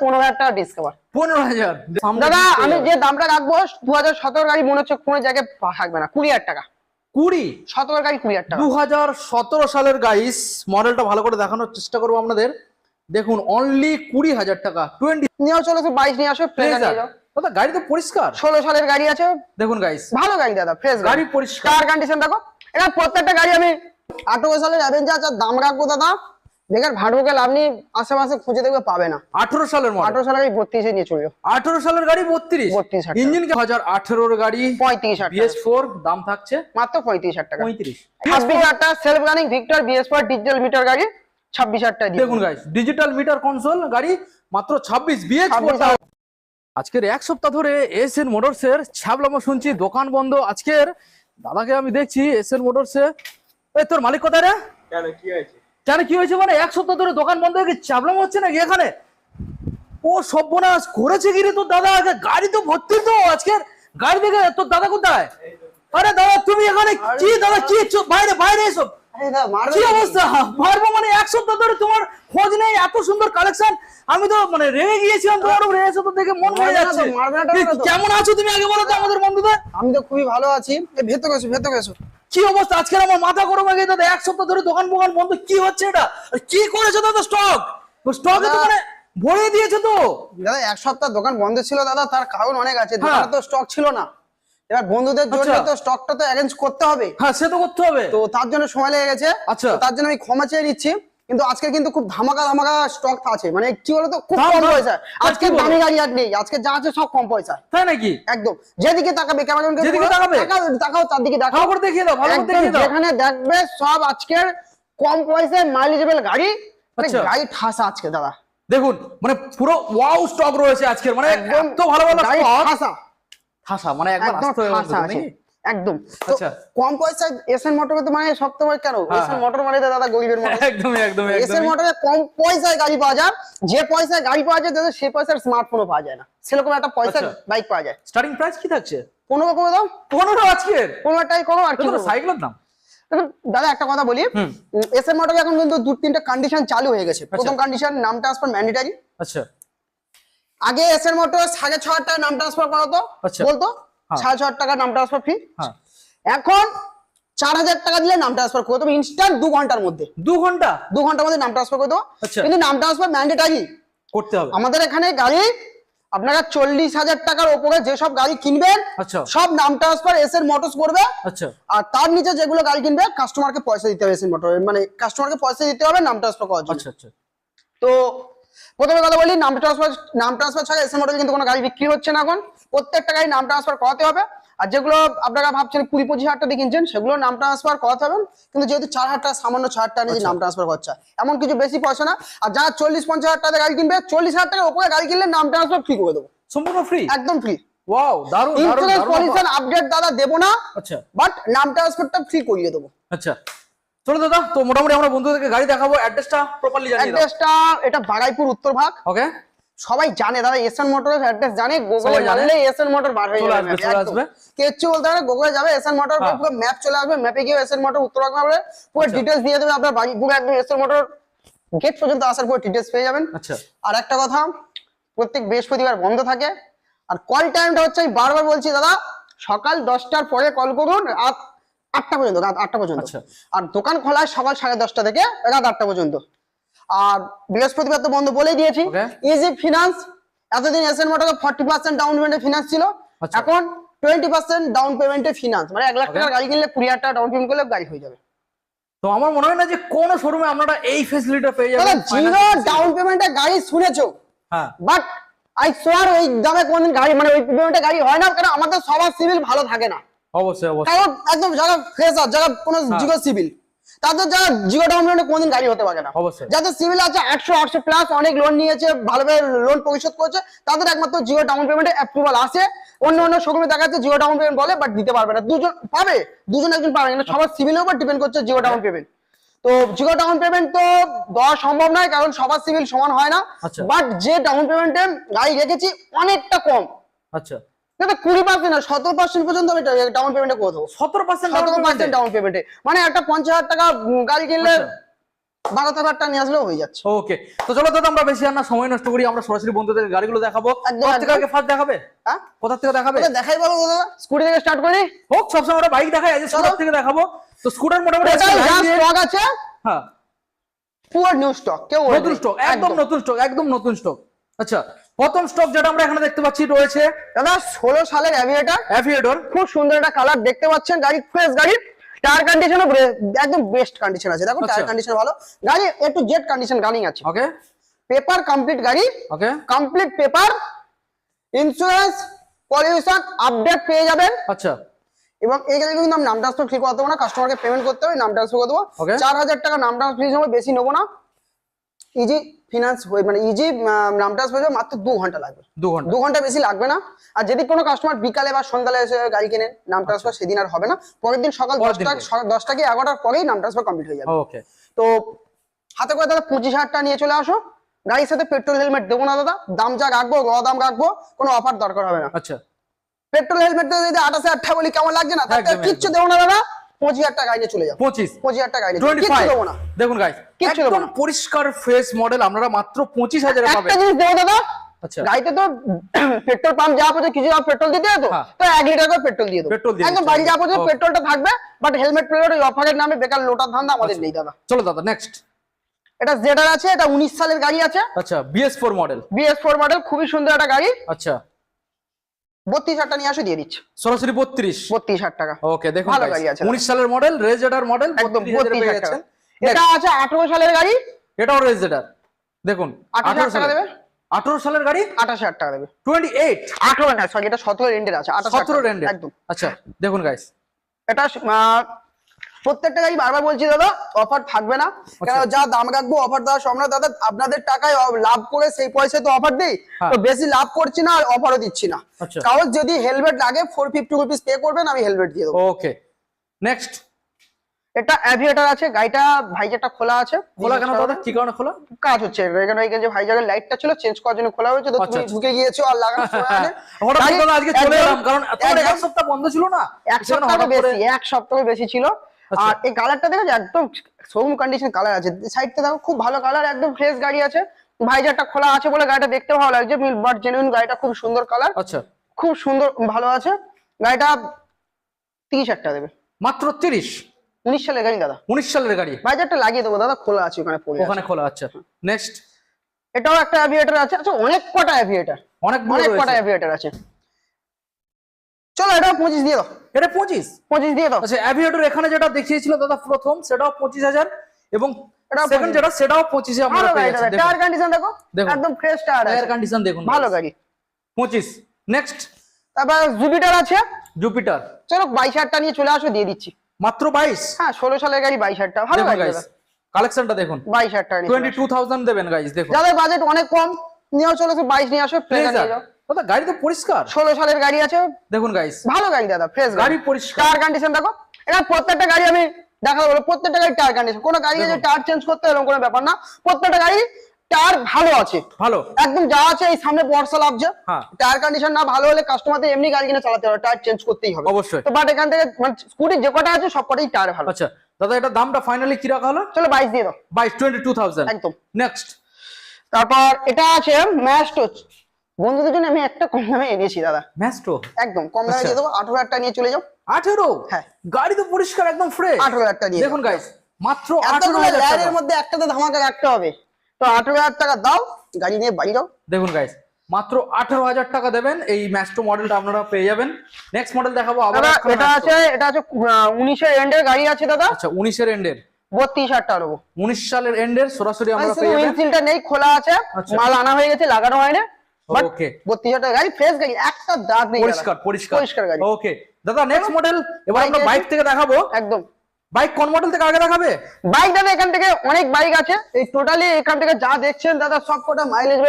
পনেরো হাজার টাকা ডিসকাভার পনেরো হাজার। দাদা আমি যে দামটা রাখব দু হাজার সতেরো গাড়ি মনে হচ্ছে কোনো জায়গায় থাকবে না। কুড়ি হাজার টাকা। কুড়ি? সতেরো গাড়ি কুড়ি হাজার টাকা। দু হাজার সতেরো সালের গাইস মডেলটা ভালো করে দেখানোর চেষ্টা করব আপনাদের। দেখুন অনলি কুড়ি হাজার টাকা। টোয়েন্টি নিয়ে চলো বাইশ নিয়ে আসো দাদা গাড়ি তো পরিষ্কার। ষোলো সালের গাড়ি আছে। দেখুন গাইস ভালো গাড়ি দাদা ফ্রেশ গাড়ি। পরিষ্কার। কন্ডিশন দেখো। এটা প্রত্যেকটা গাড়ি আমি আঠারো সালের অ্যাভেঞ্জার দাম রাখব দাদা বেকার লাভ নেই আশেপাশে খুঁজে দেখবে পাবে না। আঠারো সালের মডেল আঠারো সালের বত্রিশে নিয়ে চলল আঠারো সালের গাড়ি বত্রিশ। 32 হাজার ইঞ্জিন হাজার আঠেরোর গাড়ি। পঁয়ত্রিশ হাজার বিএস ফোর দাম থাকছে? মাত্র পঁয়ত্রিশ হাজার টাকা। পঁয়ত্রিশ। ছাব্বিশ হাজার টাকা self running Victor BS four digital meter গাড়ি ছাব্বিশ হাজার টাকা দেখুন গাইস ডিজিটাল মিটার কনসোল গাড়ি মাত্র ছাব্বিশ বিএস 26,000 আজকের এক সপ্তাহ ধরে এস এন মোটরসের ছ্যাবলামো শুনছি দোকান বন্ধ। আজকের দাদাকে আমি দেখছি এস এন মোটরসে এই তোর মালিক কোথায় রে? কেন কি হয়েছে? কেন কি হয়েছে মানে? এক সপ্তাহ ধরে দোকান বন্ধ হয়ে গেছে চাবলাম হচ্ছে নাকি এখানে? ও সর্বনাশ করেছে কি রে তোর দাদা? আগে গাড়ি তো ভর্তি তো আজকের। গাড়ি দেখে তোর দাদা কোথায়? আরে দাদা তুমি এখানে কি দাদা কি বাইরে বাইরে এসব কি অবস্থা? মারবো মানে এক সপ্তাহ ধরে তোমার খোঁজ নেই এত সুন্দর কালেকশন আমি তো মানে রেগে গিয়েছিলাম তোমার উপরে এসে তো দেখে মন হয়ে না যাচ্ছে। কেমন আছো তুমি আগে বলো তো আমাদের বন্ধুদের? আমি তো খুবই ভালো আছি। ভেতর গেছো ভেতর গেছো কি অবস্থা? আজকে আমার মাথা গরম হয়ে গেছে দাদা। এক সপ্তাহ ধরে দোকান ফোকান বন্ধ। কি হচ্ছে এটা? কি করেছ দাদা স্টক স্টকে তো মানে ভরে দিয়েছে তো। দাদা এক সপ্তাহ দোকান বন্ধ ছিল দাদা তার কারণ অনেক আছে। হ্যাঁ। দোকানে তো স্টক ছিল না। এবার বন্ধুদের জন্য আচ্ছা। তো স্টকটা তো অ্যারেঞ্জ করতে হবে। হ্যাঁ সে তো করতে হবে। তো তার জন্য সময় লেগে গেছে। আচ্ছা। তার জন্য আমি ক্ষমা চেয়ে নিচ্ছি। কিন্তু আজকে কিন্তু খুব ধামাকা ধামাকা স্টক আছে। মানে কি বলতো? খুব কম পয়সা। আজকে দামি গাড়ি আর নেই। আজকে যা আছে সব কম পয়সা। তাই নাকি? একদম। যেদিকে তাকাবে কেমন যেদিকে তাকাবে? তাকাও তার দিকে দেখাও করে দেখিয়ে দাও ভালো করে দেখিয়ে দাও। যেখানে দেখবে সব আজকের কম পয়সায় মাইলেজেবল গাড়ি। মানে আচ্ছা। গাড়ি ঠাসা আজকে দাদা। দেখুন মানে পুরো ওয়াও স্টক রয়েছে আজকের। মানে একদম। এত ভালো ভালো স্টক ঠাসা। ঠাসা মানে একদম ঠাসা আছে? একদম। আচ্ছা। কম পয়সায় এসএন মোটর তো মানে সব কেন? হ্যাঁ, এসএন হ্যাঁ। মোটর মানে দাদা গরিবের মোটর একদমই এসএন মোটরে কম পয়সায় গাড়ি পাওয়া যায়। যে পয়সায় গাড়ি পাওয়া যায় দাদা পয়সার স্মার্টফোনও পাওয়া যায় না। সেরকম একটা পয়সার আচ্ছা। বাইক পাওয়া যায়। স্টার্টিং প্রাইস কি থাকছে? পনেরো করে দাও। পনেরো আজকের? পনেরোটাই করো আর কি? সাইকেলের দাম। দাদা একটা কথা বলি। এসএন মোটরে এখন কিন্তু দু তিনটা কন্ডিশন চালু হয়ে গেছে। প্রথম কন্ডিশন নাম ট্রান্সফার ম্যান্ডেটারি আচ্ছা। আগে এসএন মোটর সাড়ে ছ হাজার টাকা নাম ট্রান্সফার করাতো। আচ্ছা। বলতো হ্যাঁ। সাড়ে ছ হাজার টাকা নাম ট্রান্সফার ফি হ্যাঁ। এখন চার হাজার টাকা দিলে নাম ট্রান্সফার করে দেবো। ইনস্ট্যান্ট দু ঘণ্টার মধ্যে। দু ঘণ্টা? দু ঘণ্টার মধ্যে নাম ট্রান্সফার করে দেবো। আচ্ছা। কিন্তু নাম ট্রান্সফার ম্যান্ডেটারি করতে হবে। আমাদের এখানে গাড়ি আপনারা চল্লিশ হাজার টাকার ওপরে যেসব গাড়ি কিনবেন আচ্ছা। সব নাম ট্রান্সফার এস এর মোটরস করবে। আচ্ছা। আর তার নিচে যেগুলো গাড়ি কিনবে কাস্টমারকে পয়সা দিতে হবে এস এর মোটর মানে কাস্টমারকে পয়সা দিতে হবে নাম ট্রান্সফার করার জন্য। তো প্রথমে কথা বলি নাম ট্রান্সফার নাম ট্রান্সফার ছাড়া এসএ মডেল কিন্তু কোনো গাড়ি বিক্রি হচ্ছে না এখন। প্রত্যেকটা গাড়ি নাম ট্রান্সফার করাতে হবে। আর যেগুলো আপনারা ভাবছেন কুড়ি পঁচিশ হাজার টাকা কিনছেন সেগুলো নাম ট্রান্সফার করাতে হবে। কিন্তু যেহেতু চার হাজার টাকা সামান্য ছ হাজার টাকা নিয়ে নাম ট্রান্সফার করছে। এমন কিছু বেশি পয়সা না। আর যারা চল্লিশ পঞ্চাশ হাজার টাকা গাড়ি কিনবে চল্লিশ হাজার টাকার উপরে গাড়ি কিনলে নাম ট্রান্সফার ফ্রি করে দেবো। সম্পূর্ণ ফ্রি একদম ফ্রি ওয়াও দারুণ ইন্স্যুরেন্স পলিউশন আপডেট দাদা দেবো না আচ্ছা। বাট নাম ট্রান্সফারটা ফ্রি করিয়ে দেবো। আচ্ছা। চলো দাদা তো মোটামুটি আমরা বন্ধুদেরকে গাড়ি দেখাবো অ্যাড্রেসটা প্রপারলি দাও অ্যাড্রেসটা এটা বাগাইপুর উত্তর ভাগ ওকে সবাই জানে দাদা এসএন মোটরের অ্যাড্রেস জানে গুগলে জানে। মারলে এসএন মোটর বার হয়ে যাবে আসবে, চলে আসবে। কিচ্ছু বলতে হবে গুগলে যাবে এসএন মোটর হ্যাঁ। পুরো ম্যাপ চলে আসবে ম্যাপে গিয়ে এসএন মোটর উত্তরভাগ মারবে পুরো আচ্ছা। ডিটেলস দিয়ে দেবে আপনার বাড়ি পুরো একদম এসএন মোটর গেট পর্যন্ত আসার পর ডিটেলস পেয়ে যাবেন আচ্ছা আর একটা কথা প্রত্যেক বৃহস্পতিবার বন্ধ থাকে আর কল টাইমটা হচ্ছে আমি বারবার বলছি দাদা সকাল দশটার পরে কল করুন রাত আটটা পর্যন্ত রাত আটটা পর্যন্ত। আচ্ছা। আর দোকান খোলা সকাল সাড়ে দশটা থেকে রাত আটটা পর্যন্ত। আর বৃহস্পতিবার তো বন্ধ বলেই দিয়েছি। ইজি ফিনান্স এতদিন এসএন মোটরে ফর্টি পার্সেন্ট ডাউন পেমেন্টে ফিনান্স ছিল। আচ্ছা। এখন টোয়েন্টি পার্সেন্ট ডাউন পেমেন্টে ফিনান্স মানে এক লাখ. টাকার গাড়ি কিনলে কুড়ি হাজার টাকা ডাউন পেমেন্ট করলে গাড়ি হয়ে যাবে। তো আমার মনে হয় না যে কোন শোরুমে আপনারা এই ফেসিলিটিটা পেয়ে যাবেন। জিরো ডাউন পেমেন্টে গাড়ি শুনেছো? হ্যাঁ। বাট আই সোয়ার ওই দামে কোনদিন গাড়ি মানে ওই পেমেন্টে গাড়ি হয় না কারণ আমাদের সবার সিভিল ভালো থাকে না। অবশ্যই অবশ্যই। একদম যারা ফ্রেশার যারা কোনো হ্যাঁ। জিরো সিভিল তাদের যারা জিরো ডাউন পেমেন্টে কোনদিন গাড়ি হতে পারে না। অবশ্যই। যাদের সিভিল আছে আটশো প্লাস অনেক লোন নিয়েছে ভালোভাবে লোন পরিশোধ করছে তাদের একমাত্র জিরো ডাউন পেমেন্টে অ্যাপ্রুভাল আসে। অন্য অন্য শোরুমে দেখা যাচ্ছে জিরো ডাউন পেমেন্ট বলে বাট দিতে পারবে না। দুজন পাবে দুজন একজন পাবে না সবার সিভিলের উপর ডিপেন্ড করছে জিরো ডাউন পেমেন্ট তো জিরো ডাউন পেমেন্ট তো দেওয়া সম্ভব নয় কারণ সবার সিভিল সমান হয় না। আচ্ছা। বাট যে ডাউন পেমেন্টে গাড়ি রেখেছি অনেকটা কম। আচ্ছা। কুড়ি পার্সেন্ট সতেরো পার্সেন্ট পর্যন্ত আমি ডাউন পেমেন্টে করে দেবো। সতেরো পার্সেন্ট সতেরো পার্সেন্ট ডাউন পেমেন্টে মানে একটা পঞ্চাশ হাজার টাকা গাড়ি কিনলে আচ্ছা। বারো হাজার টাকা নিয়ে আসলেও হয়ে যাচ্ছে। ওকে তো চলো দাদা আমরা বেশি আর না সময় নষ্ট করি আমরা সরাসরি বন্ধুদের গাড়িগুলো দেখাবো। থেকে ফার্স্ট দেখাবে? হ্যাঁ? কোথা থেকে দেখাবে? দেখাই বলো দাদা স্কুটি থেকে স্টার্ট করি। হোক সবসময় আমরা বাইক দেখাই আজ স্কুটার থেকে দেখাবো। তো স্কুটার মোটামুটি দিয়ে- স্টক আছে। হ্যাঁ। পুয়ার নিউ স্টক কেউ নতুন স্টক একদম নতুন স্টক একদম নতুন স্টক আচ্ছা। প্রথম স্টক যেটা আমরা এখানে দেখতে পাচ্ছি রয়েছে দাদা ষোলো সালের অ্যাভিয়েটার অ্যাভিয়েডর খুব সুন্দর একটা কালার দেখতে পাচ্ছেন। গাড়ি ফ্রেশ গাড়ি টায়ার কন্ডিশনও একদম বেস্ট কন্ডিশন আছে। দেখো টায়ার আচ্ছা। কন্ডিশন ভালো। গাড়ি একটু জেড কন্ডিশন গাড়ি আছে। ওকে পেপার কমপ্লিট গাড়ি। Okay complete paper insurance pollution update পেয়ে যাবেন। আচ্ছা। এবং এই গাড়ি কিন্তু নাম ট্রান্সফার ফ্রি করতে না। কাস্টমারকে পেমেন্ট করতে হবে নাম ট্রান্সফার করে দেবো। চার হাজার টাকা নাম ট্রান্সফার ফ্রি বেশি নেব না। ইজি ফিনান্স হয়ে মানে ইজি নাম ট্রান্সফার হয়ে যাবে, মাত্র দু ঘণ্টা লাগবে। দু ঘণ্টা। দু ঘণ্টা বেশি লাগবে না। আর যদি কোনো কাস্টমার বিকালে বা সন্ধ্যালে এসে গাড়ি কেনেন নাম ট্রান্সফার সেদিন আর হবে না। পরের দিন সকাল দশটা দশটা কি এগারোটার পরেই নাম ট্রান্সফার কমপ্লিট হয়ে যাবে। ওকে তো হাতে করে দাদা পঁচিশ হাজার টাকা নিয়ে চলে আসো। গাড়ির সাথে পেট্রোল হেলমেট দেবো না দাদা। দাম যা রাখব র দাম রাখব কোনো অফার দরকার হবে না। আচ্ছা। পেট্রোল হেলমেট যদি আঠাশ টাকা বলি কেমন লাগছে না? কিচ্ছু দেবো না দাদা। পঁচিশ হাজার টাকা গাড়ি চলে যাব। পঁচিশ। পঁচিশ হাজার টাকা গাড়ি নিয়ে টোয়েন্টি কিচ্ছু ফাইভ দেবো না। দেখুন গাইস কিচ্ছু দেবো না। পরিষ্কার ফ্রেশ মডেল আপনারা মাত্র পঁচিশ হাজারে পাবেন। একটা জিনিস দেবো দাদা আচ্ছা। গাড়িতে তো পেট্রোল পাম্প যা পড়ছে কিছু পেট্রোল দিতে তো। হ্যাঁ। তো এক লিটার করে পেট্রোল দিয়ে দেবো। একদম বাড়ি যা পড়ছে পেট্রোলটা থাকবে বাট হেলমেট প্লেট অফারের নামে বেকার লোটার ধান্দা আমাদের নেই দাদা। চলো দাদা নেক্সট এটা জেডার আছে এটা উনিশ সালের গাড়ি আছে। আচ্ছা BS four model BS four model খুবই সুন্দর একটা গাড়ি। আচ্ছা। বত্রিশ হাজার টাকা নিয়ে আসো দিয়ে দিচ্ছে। সরাসরি বত্রিশ? বত্রিশ হাজার টাকা। ওকে দেখুন ভালো গাড়ি আছে। উনিশ সালের মডেল রেজেডার মডেল একদম বত্রিশ হাজারে এটা আছে আঠারো সালের গাড়ি? এটাও রেজেডার দেখুন আঠারো টাকা দেবে? আঠারো সালের গাড়ি? আঠাশ হাজার টাকা দেবে। টোয়েন্টি এইট আঠারো না সরি এটা সতেরো রেন্ডের আছে সতেরো রেন্ডে একদম। আচ্ছা দেখুন গাইস এটা প্রত্যেকটা গাড়ি বারবার বলছি দাদা অফার থাকবে না আচ্ছা। কেন যা দাম রাখব অফার দেওয়া সব না দাদা আপনাদের টাকায় লাভ করে সেই পয়সায় তো অফার দিই হ্যাঁ। তো বেশি লাভ করছি না আর অফারও দিচ্ছি না আচ্ছা। কারণ যদি হেলমেট লাগে ফোর ফিফটি রুপিস পে করবেন আমি হেলমেট দিয়ে দেবো ওকে নেক্সট এটা অ্যাভিয়েটার আছে গাড়িটা ভাইজারটা খোলা আছে খোলা কেন দাদা কি কারণে খোলা কাজ হচ্ছে এখানে এখানে যে ভাইজারের লাইটটা ছিল চেঞ্জ করার জন্য খোলা হয়েছে তো আচ্ছা, তুমি। ঢুকে গিয়েছো আর হয়নি। হঠাৎ করে আজকে চলে এলাম কারণ তোমার এক সপ্তাহ বন্ধ ছিল না এক সপ্তাহ বেশি এক সপ্তাহ বেশি ছিল। আর এই কালারটা দেখো একদম শোরুম কন্ডিশন কালার আছে। সাইডটা দেখো খুব ভালো কালার একদম ফ্রেশ গাড়ি আছে। ভাইজারটা খোলা আছে বলে গাড়িটা দেখতে ভালো লাগছে মিল বাট জেনুইন গাড়িটা খুব সুন্দর কালার আচ্ছা। খুব সুন্দর ভালো আছে। গাড়িটা তিরিশ হাজার টাকা দেবে। মাত্র তিরিশ? উনিশ সালের গাড়ি দাদা। উনিশ সালের গাড়ি? ভাইজারটা লাগিয়ে দেবো দাদা খোলা আছে ওখানে পড়ে আছে। ওখানে খোলা আচ্ছা। নেক্সট এটাও একটা অ্যাভিয়েটার আছে। আচ্ছা অনেক কটা অ্যাভিয়েটার অনেক বড় অনেক কটা অ্যাভিয়েটার আছে। চলো এটাও পঁচিশ দিয়ে দাও। এটা পঁচিশ? পঁচিশ দিয়ে দাও। আচ্ছা অ্যাভিয়েটর এখানে যেটা দেখিয়েছিল দাদা প্রথম সেটাও পঁচিশ হাজার এবং সেকেন্ড যেটা সেটাও পঁচিশে আমরা পেয়ে গাড়ি যাচ্ছি। টায়ার কন্ডিশন দেখো একদম ফ্রেশ টায়ার টায়ার কন্ডিশন দেখুন। ভালো গাড়ি। পঁচিশ নেক্সট তারপর জুপিটার আছে। জুপিটার চলো বাইশ হাজারটা নিয়ে চলে আসো দিয়ে দিচ্ছি। মাত্র বাইশ? হ্যাঁ ষোলো সালের গাড়ি বাইশ হাজার টাকা ভালো গাড়ি কালেকশনটা দেখুন। বাইশ টোয়েন্টি টু থাউজেন্ড দেবেন দেখুন। যাদের বাজেট অনেক কম নিয়েও চলে বাইশ নিয়ে আসো দাদা গাড়ি তো পরিষ্কার। ষোলো সালের গাড়ি আছে। দেখুন গাইস ভালো গাড়ি দাদা ফ্রেশ গাড়ি। পরিষ্কার। টায়ার কন্ডিশন দেখো এটা প্রত্যেকটা গাড়ি আমি দেখাবো বলো প্রত্যেকটা গাড়ি টায়ার কন্ডিশন কোনো গাড়ি যে টায়ার চেঞ্জ করতে এরকম কোনো ব্যাপার না প্রত্যেকটা গাড়ি টায়ার ভালো আছে। ভালো। একদম যা আছে এই সামনে বর্ষা লাগছে হ্যাঁ। টায়ার কন্ডিশন না ভালো হলে কাস্টমারদের এমনি গাড়ি কিনে চালাতে হবে টায়ার চেঞ্জ করতেই হবে। অবশ্যই। তো বাট এখান থেকে মানে স্কুটি যে কটা আছে সব কটাই টায়ার ভালো। আচ্ছা দাদা এটা দামটা ফাইনালি কি রাখা হলো? চলো বাইশ দিয়ে দাও। বাইশ টোয়েন্টি টু থাউজেন্ড একদম। নেক্সট তারপর এটা আছে ম্যাস্টো বন্ধুদের জন্য আমি একটা কম দামে এনেছি দাদা। ম্যাস্ট্রো একদম কম দামে আচ্ছা। দিয়ে দেবো। আঠারো হাজার টাকা নিয়ে চলে যাও। আঠেরো? হ্যাঁ। গাড়ি তো পরিষ্কার একদম ফ্রেশ আঠারো হাজার টাকা দিয়ে দেখুন গাইস মাত্র আঠারো হাজার মধ্যে একটা তো ধামাকা রাখতে হবে। তো আঠারো হাজার টাকা দাও গাড়ি নিয়ে বাড়ি যাও। দেখুন গাইস মাত্র আঠারো হাজার টাকা দেবেন। এই ম্যাস্ট্রো মডেলটা আপনারা পেয়ে যাবেন। নেক্সট মডেল দেখাবো আবার এটা আছে এটা আছে উনিশের এন্ডের গাড়ি আছে দাদা। আচ্ছা উনিশের এন্ডের বত্রিশ হাজার টাকা দেবো উনিশ সালের এন্ডের সরাসরি আমরা পেয়ে যাবেন। নেই খোলা আছে। আচ্ছা। মাল আনা হয়ে গেছে লাগানো হয়নি ওকে বত্রিশ হাজার টাকা গাড়ি ফ্রেশ গাড়ি একটা দাগ নেই পরিষ্কার পরিষ্কার। পরিষ্কার গাড়ি ওকে দাদা নেক্সট মডেল এবার আমরা বাইক থেকে দেখাবো। একদম। বাইক কোন মডেল থেকে আগে দেখাবে? বাইক দাদা এখান থেকে অনেক বাইক আছে। এই টোটালি এখান থেকে যা দেখছেন দাদা সব কটা মাইলেজ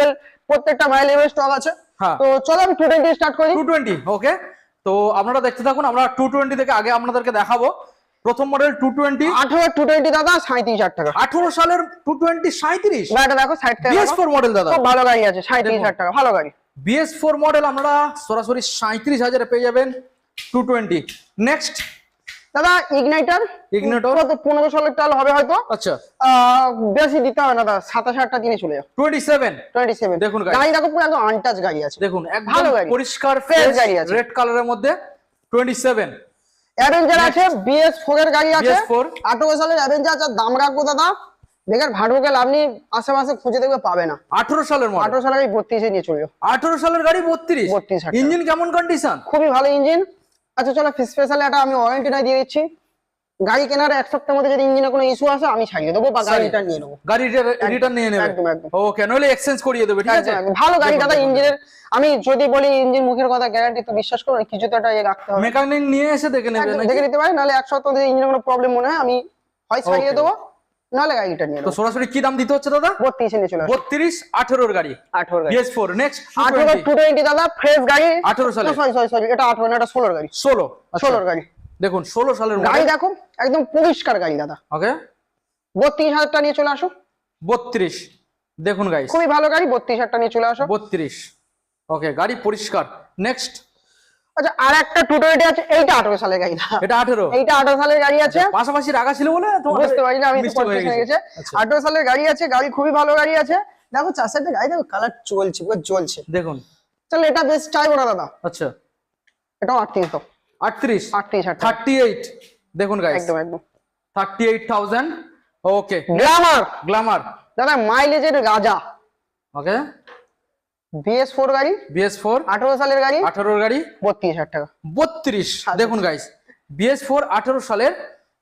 প্রত্যেকটা মাইলেজ স্টক আছে। হ্যাঁ। তো চলো আমি টু টোয়েন্টি স্টার্ট করি। টু টোয়েন্টি ওকে তো আপনারা দেখতে থাকুন আমরা টু টোয়েন্টি থেকে আগে আপনাদেরকে দেখাবো। প্রথম মডেল টু টোয়েন্টি আঠারো টু টোয়েন্টি দাদা সাঁত্রিশ হাজার টাকা। আঠারো সালের টু টোয়েন্টি সাঁত্রিশ গাড়িটা দেখো বিএস ফোর মডেল দাদা। ভালো গাড়ি আছে সাঁত্রিশ হাজার টাকা ভালো গাড়ি। বিএস ফোর মডেল আমরা সরাসরি সাঁত্রিশ হাজারে পেয়ে যাবেন টু টোয়েন্টি নেক্সট দাদা ইগনাইটার Igniter? কত পনেরো ষোলো টাল হবে হয়তো। আচ্ছা। বেশি দিতে হবে না দাদা সাতাশ টাকা দিনে চলে যাও। টোয়েন্টি সেভেন টোয়েন্টি সেভেন দেখুন গাড়ি। দেখো পুরো একদম আনটাচ গাড়ি আছে। দেখুন ভালো গাড়ি। পরিষ্কার Fresh গাড়ি আছে। রেড কালারের মধ্যে টোয়েন্টি সেভেন অ্যাভেঞ্জার আছে বিএস এর গাড়ি আছে। BS4 আঠারো সালের অ্যাভেঞ্জার আছে দাম রাখব দাদা। বেকার ভাড়ুকেল আপনি আশেপাশে খুঁজে দেখবে পাবে না। আঠারো সালের মডেল আঠারো সালের গাড়ি বত্রিশে নিয়ে চলবে। আঠারো সালের গাড়ি বত্রিশ? 32 ইঞ্জিন কেমন কন্ডিশন খুবই ভালো ইঞ্জিন আচ্ছা চলো স্পেশাল একটা আমি ওয়ারেন্টি না দিয়ে দিচ্ছি। গাড়ি কেনার এক সপ্তাহের মধ্যে যদি ইঞ্জিনে কোনো ইস্যু আসে আমি ছাড়িয়ে দেবো বা গাড়ি রিটার্ন নিয়ে নেব। গাড়ি রিটার্ন নিয়ে নেবে। একদম, একদম। ওকে নইলে এক্সচেঞ্জ করিয়ে দেবে ঠিক আছে। ভালো গাড়ি দাদা ইঞ্জিনের আমি যদি বলি ইঞ্জিন মুখের কথা গ্যারান্টি তো বিশ্বাস করো কিছু তো একটা ইয়ে রাখতে হবে। মেকানিক নিয়ে এসে দেখে নেবে? দেখে নিতে পারে নাহলে এক সপ্তাহ যদি ইঞ্জিনের কোনো প্রবলেম মনে হয় আমি হয় ছাড়িয়ে. দেবো নাহলে গাড়িটা নিয়ে তো সরাসরি কি দাম দিতে হচ্ছে দাদা? বত্রিশে নিয়ে চলে আসো বত্রিশ আঠেরোর গাড়ি। আঠারো গাড়ি। বিএস ফোর নেক্সট আঠারো টু টোয়েন্টি দাদা ফ্রেশ গাড়ি। 18 সালে। সরি সরি সরি এটা আঠারো না এটা ষোলোর গাড়ি। ষোলো ষোলোর গাড়ি। দেখুন ষোলো সালের গাড়ি দেখো একদম পরিষ্কার গাড়ি দাদা। ওকে? বত্রিশ হাজার টাকা নিয়ে চলে আসো। বত্রিশ। দেখুন গাড়ি খুবই ভালো গাড়ি বত্রিশ হাজার টাকা নিয়ে চলে আসো। বত্রিশ। ওকে গাড়ি পরিষ্কার। নেক্সট আচ্ছা আর একটা টু টোয়েন্টি আছে এইটা আঠারো সালের গাড়ি না এটা আঠেরো? এইটা আঠারো সালের গাড়ি আছে। পাশাপাশি রাখা ছিল বলে তোমার বুঝতে পারি না আমি তো mistake কনফিউশন গেছে। আচ্ছা, আঠারো সালের গাড়ি আছে গাড়ি খুবই ভালো গাড়ি আছে। দেখো চার গাড়ি দেখো কালার চলছে পুরো জ্বলছে। দেখুন। চলো এটা বেশ চাইব না দাদা। আচ্ছা। এটাও আটত্রিশ আটত্রিশ। থার্টি এইট দেখুন গাইস একদম একদম। Thirty eight thousand okay Glamour Glamour দাদা মাইলেজের রাজা ওকে বিএস ফোর গাড়ি। বিএস ফোর আঠারো সালের গাড়ি। আঠারোর গাড়ি। বত্রিশ হাজার টাকা। বত্রিশ। দেখুন গাইস বিএস ফোর আঠারো সালের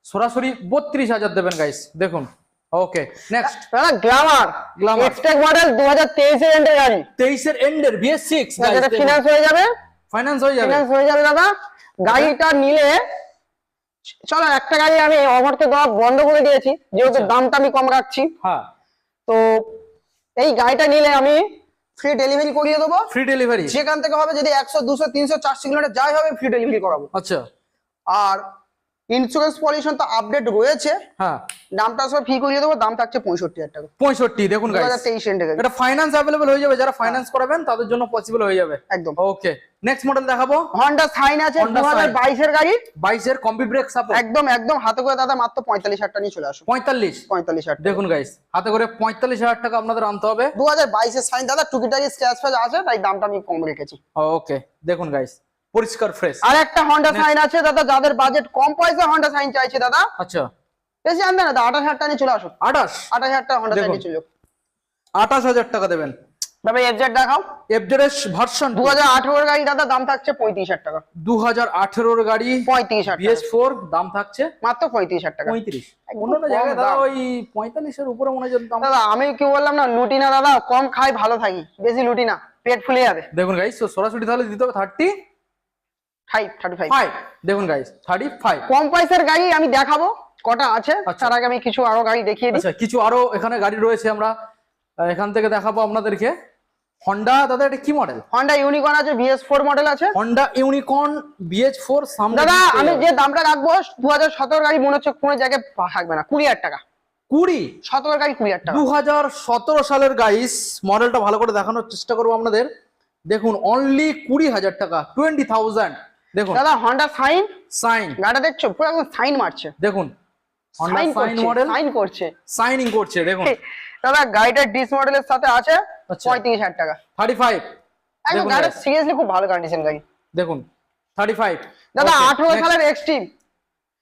সরাসরি বত্রিশ হাজার দেবেন গাইস দেখুন। ওকে নেক্সট দাদা গ্লামার। এক্সটেক মডেল দু হাজার তেইশের এন্ডের গাড়ি। তেইশের এন্ডের বিএস সিক্স ফিনান্স হয়ে যাবে। ফাইন্যান্স হয়ে যাবে। ফাইন্যান্স হয়ে যাবে দাদা। গাড়িটা নিলে চলো একটা গাড়ি আমি অফারতে দেওয়া বন্ধ করে দিয়েছি যেহেতু আচ্ছা। দামটা আমি কম রাখছি। হ্যাঁ। তো এই গাড়িটা নিলে আমি ফ্রি ডেলিভারি করিয়ে দেবো। ফ্রি ডেলিভারি সেখান থেকে হবে যদি একশো দুশো তিনশো চারশো কিলোমিটার যাই হবে ফ্রি ডেলিভারি করাবো। আচ্ছা। আর ইন্স্যুরেন্স পলিউশন তো আপডেট রয়েছে। হ্যাঁ। দামটা সব ফি করিয়ে দেবো দাম থাকছে পঁয়ষট্টি হাজার টাকা। পঁয়ষট্টি দেখুন এটা ফাইন্যান্স অ্যাভেলেবল হয়ে যাবে যারা ফাইন্যান্স করাবেন তাদের জন্য পসিবল হয়ে যাবে। একদম। ওকে নেক্সট মডেল দেখাবো। হন্ডা সাইন আছে দু হাজার বাইশের গাড়ি। বাইশের কম্পি ব্রেক সাপোর্ট একদম একদম হাতে করে দাদা মাত্র পঁয়তাল্লিশ হাজার টাকা নিয়ে চলে আসো পঁয়তাল্লিশ। পঁয়তাল্লিশ হাজার দেখুন গাইস হাতে করে পঁয়তাল্লিশ হাজার টাকা আপনাদের আনতে হবে। দু হাজার বাইশের সাইন দাদা টুকিটাকি স্ক্র্যাচ ফ্যাচ আছে তাই দামটা আমি কম রেখেছি। ওকে দেখুন গাইস পরিষ্কার ফ্রেশ আর একটা হন্ডা সাইন আছে দাদা যাদের বাজেট কম পয়সা হন্ডা সাইন চাইছে দাদা। আচ্ছা। বেশি আনবে না দাদা আঠাশ হাজার টাকা নিয়ে চলে আসো আঠাশ? আঠাশ হাজার টাকা হন্ডা সাইন নিয়ে চলে আঠাশ হাজার টাকা দেবেন। তবে এফজেড দেখাও। এফজেডএস ভার্সন দু হাজার আঠেরোর গাড়ি দাদা দাম থাকছে পঁয়ত্রিশ হাজার টাকা। দু হাজার আঠেরোর গাড়ি পঁয়ত্রিশ হাজার বিএস টাকা ফোর দাম থাকছে মাত্র পঁয়ত্রিশ হাজার টাকা। পঁয়ত্রিশ। একদম অন্যান্য কম জায়গায় দাদা। ওই পঁয়তাল্লিশের উপরে মনে হয় দাম দাদা আমি কি বললাম না লুটি না দাদা কম খাই ভালো থাকি। বেশি লুটি না পেট ফুলে যাবে। দেখুন গাইস সরাসরি তাহলে দিতে হবে thirty five thirty five five দেখুন গাইস থার্টি ফাইভ কম পয়সার গাড়ি আমি দেখাবো কটা আছে আচ্ছা। তার আগে আমি কিছু আরও গাড়ি দেখিয়ে দিই। আচ্ছা কিছু আরও এখানে গাড়ি রয়েছে আমরা এখান থেকে দেখাবো আপনাদেরকে। হন্ডা দাদা এটা কি মডেল হন্ডা ইউনিকর্ন আছে ভিএস ফোর মডেল আছে। হন্ডা ইউনিকর্ন বিএচ ফোর দাদা আমি যে দামটা রাখব দু হাজার সতেরো গাড়ি মনে হচ্ছে কোনো জায়গায় থাকবে না কুড়ি হাজার টাকা। কুড়ি? সতেরো গাড়ি কুড়ি হাজার টাকা। দু হাজার সতেরো সালের গাইস মডেলটা ভালো করে দেখানোর চেষ্টা করব আপনাদের। দেখুন অনলি কুড়ি হাজার টাকা টোয়েন্টি থাউজেন্ড দেখুন। দাদা হন্ডা সাইন সাইন গাড়িটা দেখছ? পুরো একদম সাইন মারছে। দেখুন হন্ডা সাইন মডেল সাইন করছে। সাইনিং করছে দেখুন। দাদা গাড়িটা ডিস মডেলের সাথে আছে আচ্ছা। পঁয়ত্রিশ হাজার টাকা। থার্টি ফাইভ একদম দেখুন গাড়িটা সিরিয়াসলি খুব ভালো কন্ডিশন গাড়ি দেখুন থার্টি ফাইভ দাদা আঠারো সালের এক্সট্রিম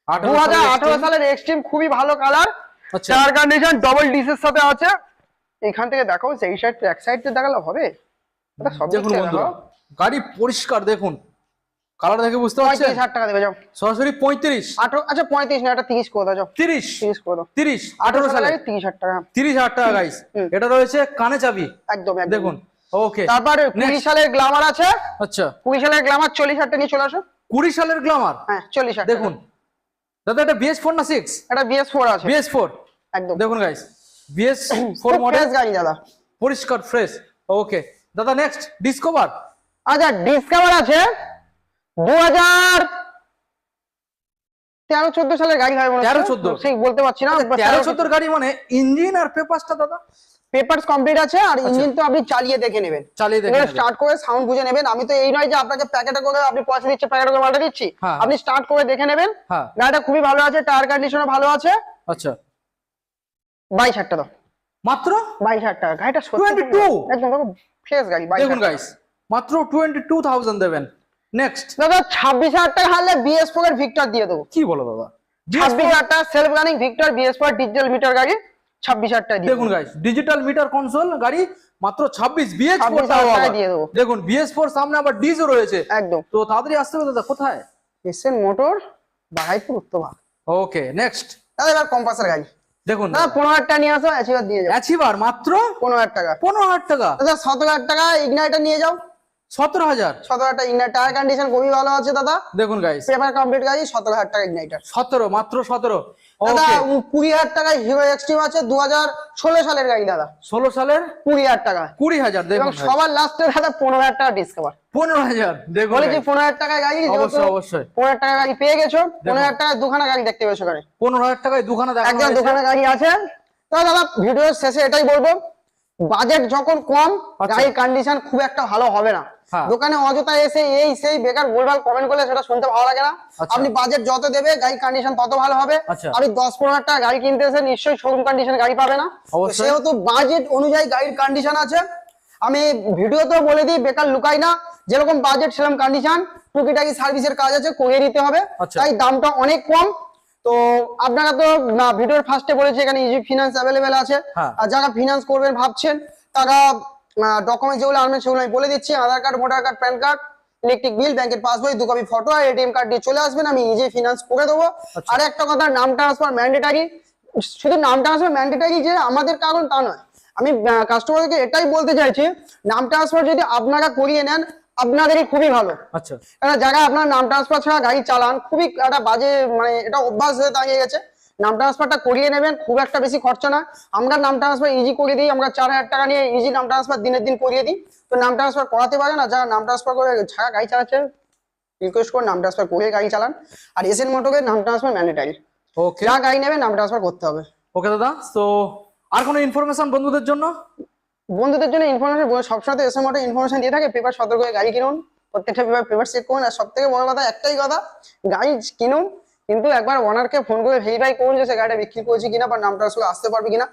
দু হাজার আঠারো সালের এক্সট্রিম খুবই ভালো কালার আচ্ছা। চার কন্ডিশন ডবল ডিসের সাথে আছে। এখান থেকে দেখো সেই সাইড এক সাইড দেখালে হবে। দেখুন গাড়ি পরিষ্কার দেখুন। কালার দেখে বুঝতে পারছেন? পঁয়ত্রিশ হাজার টাকা দেবে যাও। সরাসরি পঁয়ত্রিশ। আঠারো আচ্ছা পঁয়ত্রিশ না এটা তিরিশ করে দাও যাও। তিরিশ। তিরিশ করে দাও। তিরিশ। আঠারো সালে। তিরিশ হাজার টাকা। তিরিশ হাজার টাকা গাইস এটা রয়েছে কানে চাবি। একদম একদম। দেখুন। ওকে তারপর কুড়ি সালের গ্লামার আছে? আচ্ছা। কুড়ি সালের টাকা নিয়ে চলে আসো। কুড়ি সালের গ্লামার হ্যাঁ দেখুন। দাদা এটা বিএস ফোর না সিক্স এটা বিএস ফোর আছে। বিএস ফোর একদম। দেখুন guys BS four model fresh গাড়ি দাদা। পরিষ্কার ফ্রেশ ওকে দাদা নেক্সট ডিসকভার আচ্ছা ডিসকাভার আছে? দু হাজার তেরো চোদ্দ সালের গাড়ি হবে হচ্ছে। 13 14 ঠিক বলতে পারছি না তেরো চোদ্দোর গাড়ি মানে ইঞ্জিন আর পেপারসটা দাদা? পেপারস কমপ্লিট আছে আর ইঞ্জিন তো আপনি চালিয়ে দেখে নেবেন। চালিয়ে দেখে স্টার্ট করে সাউন্ড বুঝে নেবেন। আমি তো এই নয় যে আপনাকে প্যাকেটে করে আপনি পয়সা দিচ্ছে প্যাকেটে করে মালটা দিচ্ছি। হ্যাঁ। আপনি স্টার্ট করে দেখে নেবেন। হ্যাঁ। গাড়িটা খুবই ভালো আছে টায়ার কন্ডিশনও ভালো আছে। আচ্ছা। বাইশ হাজার টাকা মাত্র? বাইশ হাজার টাকা। গাড়িটা সত্যি 22 একদম ফ্রেশ গাড়ি বাইশ দেখুন গাইস মাত্র টোয়েন্টি টু থাউজেন্ড দেবেন। নেক্সট দাদা ছাব্বিশ হাজার টাকা হারলে বিএস ফোর এর ভিক্টর দিয়ে দেবো। কি বলো দাদা? ছাব্বিশ হাজার টাকা self running Victor BS four digital meter গাড়ি ছাব্বিশ হাজার টাকা দেখুন গাইস ডিজিটাল মিটার কনসোল গাড়ি মাত্র ছাব্বিশ বিএস ফোর দিয়ে দেবো। দেখুন বিএস ফোর সামনে আবার ডিজও রয়েছে। একদম। তো তাড়াতাড়ি আসতে হবে দাদা কোথায়? SN motor Bahaipur Uttarbhag okay next দাদা এবার কম্পাসের গাড়ি। দেখুন দাদা পনেরো হাজার টাকা নিয়ে আসো অ্যাচিভার দিয়ে যাও। অ্যাচিভার মাত্র পনেরো হাজার টাকা। পনেরো হাজার টাকা? দাদা সতেরো হাজার টাকা ইগনাইটার নিয়ে যাও। সতেরো হাজার। সতেরো হাজার ইগনাইটার টায়ার কন্ডিশন খুবই ভালো আছে দাদা। দেখুন গাইস পেপার কমপ্লিট গাড়ি সতেরো হাজার টাকা ইগনাইটার সতেরো মাত্র সতেরো। দাদা কুড়ি হাজার টাকায় হিরো এক্সট্রিম আছে দু হাজার ষোলো সালের গাড়ি দাদা। ষোলো সালের? কুড়ি হাজার টাকা। কুড়ি হাজার এবং সবার লাস্টে দাদা পনেরো হাজার টাকা ডিসকাভার পনেরো হাজার দেখুন বলেছি guys, পনেরো হাজার টাকায় গাড়ি অবশ্যই অবশ্যই। পনেরো হাজার টাকা গাড়ি পেয়ে গেছো পনেরো হাজার টাকায় দুখানা গাড়ি দেখতে পেয়েছ গাড়ি পনেরো হাজার টাকায় দুখানা একদম দুখানা গাড়ি আছে। তো দাদা ভিডিওর শেষে এটাই বলব বাজেট যখন কম আচ্ছা। গাড়ির কন্ডিশন খুব একটা ভালো হবে না। দোকানে অযথা এসে এই সেই বেকার ভুলভাল কমেন্ট করলে সেটা শুনতে ভালো লাগে না। আচ্ছা। আপনি বাজেট যত দেবে গাড়ির কন্ডিশন তত ভালো হবে। আচ্ছা। আপনি দশ পনেরো হাজার টাকা গাড়ি কিনতে এসে নিশ্চয়ই শোরুম কন্ডিশন গাড়ি পাবে না। সেহেতু বাজেট অনুযায়ী গাড়ির কন্ডিশন আছে। আমি ভিডিওতেও বলে দিই বেকার লুকাই না। যেরকম বাজেট সেরকম কন্ডিশন টুকিটাকি সার্ভিসের কাজ আছে করিয়ে দিতে হবে। আচ্ছা। তাই দামটা অনেক কম। তো আপনারা তো ভিডিওর ফার্স্টে বলেছি এখানে ইজি ফিনান্স অ্যাভেলেবেল আছে। হ্যাঁ। আর যারা ফিনান্স করবেন ভাবছেন তারা ডকুমেন্ট যেগুলো আনবেন সেগুলো আমি বলে দিচ্ছি Aadhaar card voter card PAN card electric bill ব্যাংকের পাসবই দু কপি ফটো আর এটিএম কার্ড দিয়ে চলে আসবেন আমি ইজি ফিনান্স করে দেবো। আচ্ছা। আর একটা কথা নাম ট্রান্সফার ম্যান্ডেটারি শুধু নাম ট্রান্সফার ম্যান্ডেটারি যে আমাদের কারণ তা নয়। আমি কাস্টমারকে এটাই বলতে চাইছি নাম ট্রান্সফার যদি আপনারা করিয়ে নেন আপনাদেরই খুবই ভালো। আচ্ছা। যারা আপনার নাম ট্রান্সফার ছাড়া গাড়ি চালান খুবই একটা বাজে মানে এটা অভ্যাস হয়ে দাঁড়িয়ে গেছে। নাম ট্রান্সফারটা করিয়ে নেবেন খুব একটা বেশি খরচা না। আমরা নাম ট্রান্সফার ইজি করে দিই আমরা চার হাজার টাকা নিয়ে ইজি নাম ট্রান্সফার দিনের দিন করিয়ে দিই। তো নাম ট্রান্সফার করাতে পারে না যারা নাম ট্রান্সফার করে ছাড়া গাড়ি চালাচ্ছে রিকোয়েস্ট করে নাম ট্রান্সফার করে গাড়ি চালান। আর এসএন মোটরের নাম ট্রান্সফার ম্যান্ডেটারি ওকে যা গাড়ি নেবে নাম ট্রান্সফার করতে হবে। ওকে দাদা তো আর কোনো ইনফরমেশন বন্ধুদের জন্য? বন্ধুদের জন্য ইনফরমেশন সবসময় তো এসএম মোটর ইনফরমেশন দিয়ে থাকে পেপার সতর্ক হয়ে গাড়ি কিনুন প্রত্যেকটা পেপার পেপার চেক করুন। আর সব থেকে বড় কথা একটাই কথা গাড়ি কিনুন কিন্তু একবার ওনারকে ফোন করে ভেরিফাই করুন যে সে গাড়িটা বিক্রি করছি কিনা বা নাম ট্রান্সফার আসতে পারবে কিনা।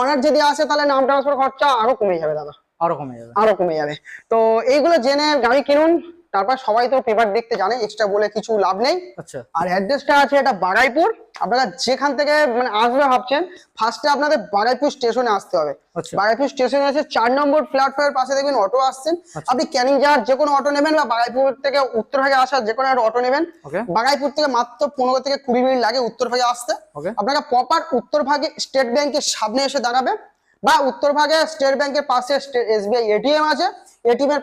ওনার যদি আসে তাহলে নাম ট্রান্সফার খরচা আরও কমে যাবে দাদা। আরও কমে যাবে। আরও কমে যাবে। তো এইগুলো জেনে গাড়ি কিনুন। তারপর সবাই তো পেপার দেখতে জানে এক্সট্রা বলে কিছু লাভ নেই। আচ্ছা। আর অ্যাড্রেসটা আছে এটা বাগাইপুর আপনারা যেখান থেকে মানে আসবে ভাবছেন ফার্স্টে আপনাদের বাগাইপুর স্টেশনে আসতে হবে। বাগাইপুর স্টেশনে আছে চার নম্বর প্ল্যাটফর্মের পাশে দেখবেন অটো আসছেন। আচ্ছা। আপনি ক্যানিং যাওয়ার যে কোনো অটো নেবেন বা বাগাইপুর থেকে উত্তরভাগে আসার যে কোনো অটো নেবেন। বাগাইপুর থেকে মাত্র পনেরো থেকে কুড়ি মিনিট লাগে উত্তরভাগে আসতে। ওকে। আপনাকে প্রপার উত্তরভাগে স্টেট ব্যাংকের সামনে এসে দাঁড়াবে বা উত্তরভাগে স্টেট ব্যাংকের পাশে এসবিআই এটিএম আছে। এটিএম এর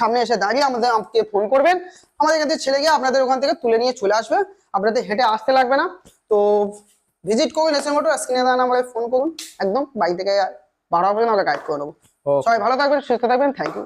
সামনে এসে দাঁড়িয়ে আমাদের আমাকে ফোন করবেন। আমাদের এখান থেকে ছেলে গিয়ে আপনাদের ওখান থেকে তুলে নিয়ে চলে আসবে। আপনাদের হেঁটে আসতে লাগবে না। তো ভিজিট করুন এসে মোটর স্ক্রিনে দেওয়া নাম্বারে ফোন করুন। একদম বাড়ি থেকে হবে আমরা গাইড করে নেব। সবাই ভালো থাকবেন সুস্থ থাকবেন। Thank you